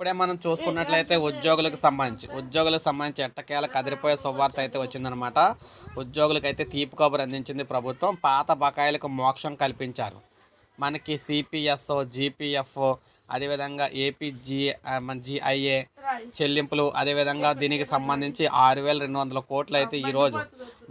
ఇప్పుడే మనం చూసుకున్నట్లయితే ఉద్యోగులకు సంబంధించి ఉద్యోగులకు సంబంధించి ఎట్టకేల కదిరిపోయే శుభవార్త అయితే వచ్చిందనమాట ఉద్యోగులకు అయితే తీపి కబురు అందించింది ప్రభుత్వం. పాత బకాయిలకు మోక్షం కల్పించారు. మనకి సిపిఎస్ జీపీఎఫ్ అదేవిధంగా ఏపీజీ మన జిఐఏ చెల్లింపులు అదేవిధంగా దీనికి సంబంధించి ఆరు వేల రెండు వందల కోట్లు అయితే ఈరోజు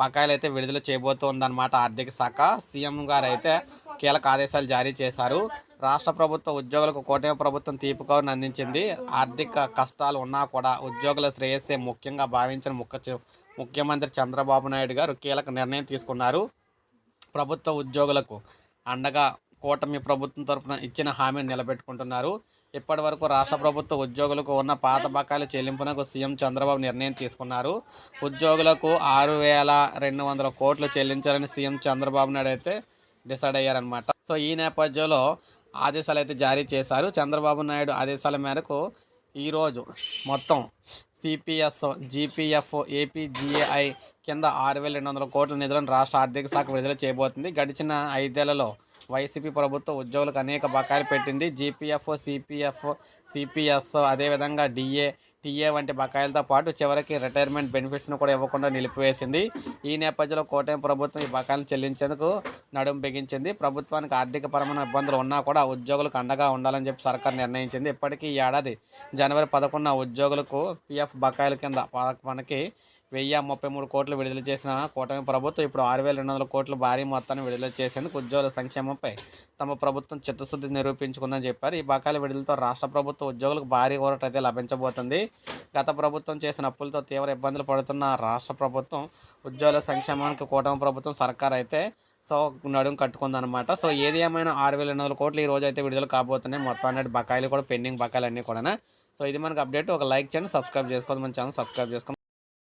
బకాయిలు అయితే విడుదల చేయబోతోందన్నమాట ఆర్థిక శాఖ. సీఎం గారు అయితే కీలక ఆదేశాలు జారీ చేశారు. రాష్ట్ర ప్రభుత్వ ఉద్యోగులకు కూటమి ప్రభుత్వం తీపి కౌరును అందించింది. ఆర్థిక కష్టాలు ఉన్నా కూడా ఉద్యోగుల శ్రేయస్సే ముఖ్యంగా భావించిన ముఖ్య ముఖ్యమంత్రి చంద్రబాబు నాయుడు గారు కీలక నిర్ణయం తీసుకున్నారు. ప్రభుత్వ ఉద్యోగులకు అండగా కూటమి ప్రభుత్వం తరపున ఇచ్చిన హామీని నిలబెట్టుకుంటున్నారు. ఇప్పటి వరకు రాష్ట్ర ప్రభుత్వ ఉద్యోగులకు ఉన్న పాత బకాయిల చెల్లింపునకు సీఎం చంద్రబాబు నిర్ణయం తీసుకున్నారు. ఉద్యోగులకు ఆరు వేల రెండు వందల కోట్లు చెల్లించాలని సీఎం చంద్రబాబు నాయుడు అయితే డిసైడ్ అయ్యారనమాట సో ఈ నేపథ్యంలో ఆదేశాలు అయితే జారీ చేశారు. చంద్రబాబు నాయుడు ఆదేశాల మేరకు ఈరోజు మొత్తం సిపిఎస్ జీపీఎఫ్ ఏపీజీఏఐ కింద ఆరు వేల రెండు వందల కోట్ల నిధులను రాష్ట్ర ఆర్థిక శాఖ విడుదల చేయబోతుంది. గడిచిన ఐదేళ్ళలో వైసీపీ ప్రభుత్వం ఉద్యోగులకు అనేక బకాయిలు పెట్టింది. జీపీఎఫ్ సిపిఎఫ్ సిపిఎస్ అదేవిధంగా డిఏ టీఏ వంటి బకాయిలతో పాటు చివరికి రిటైర్మెంట్ బెనిఫిట్స్ను కూడా ఇవ్వకుండా నిలిపివేసింది. ఈ నేపథ్యంలో కూటమి ప్రభుత్వం ఈ బకాయిలను చెల్లించేందుకు నడుం బిగించింది. ప్రభుత్వానికి ఆర్థిక పరమైన ఇబ్బందులు ఉన్నా కూడా ఉద్యోగులకు అండగా ఉండాలని చెప్పి సర్కార్ నిర్ణయించింది. ఇప్పటికీ ఈ ఏడాది జనవరి పదకొండున ఉద్యోగులకు పిఎఫ్ బకాయిల కింద మనకి వెయ్యి ముప్పై మూడు కోట్లు విడుదల చేసిన కూటమి ప్రభుత్వం ఇప్పుడు ఆరు వేల రెండు వందల కోట్లు భారీ మొత్తాన్ని విడుదల చేసేందుకు ఉద్యోగుల సంక్షేమంపై తమ ప్రభుత్వం చిత్తశుద్ధి నిరూపించుకుందని చెప్పారు. ఈ బకాయిల విడుదలతో రాష్ట్ర ప్రభుత్వ ఉద్యోగులకు భారీ ఊరట అయితే లభించబోతుంది. గత ప్రభుత్వం చేసిన అప్పులతో తీవ్ర ఇబ్బందులు పడుతున్న రాష్ట్ర ప్రభుత్వం ఉద్యోగుల సంక్షేమానికి కూటమి ప్రభుత్వం సర్కార్ అయితే సో నడుం కట్టుకుందనమాట సో ఏది ఏమైనా ఆరు వేల ఎనిమిది వందల కోట్లు ఈ రోజు అయితే విడుదల కాబోతున్నాయి. మొత్తం అనేది బకాయిలు కూడా పెండింగ్ బకాయిలు అన్నీ కూడా సో ఇది మనకు అప్డేట్. ఒక లైక్ చేయండి సబ్స్క్రైబ్ చేసుకోవద్దు మన ఛానల్ సబ్స్క్రైబ్ చేసుకోండి.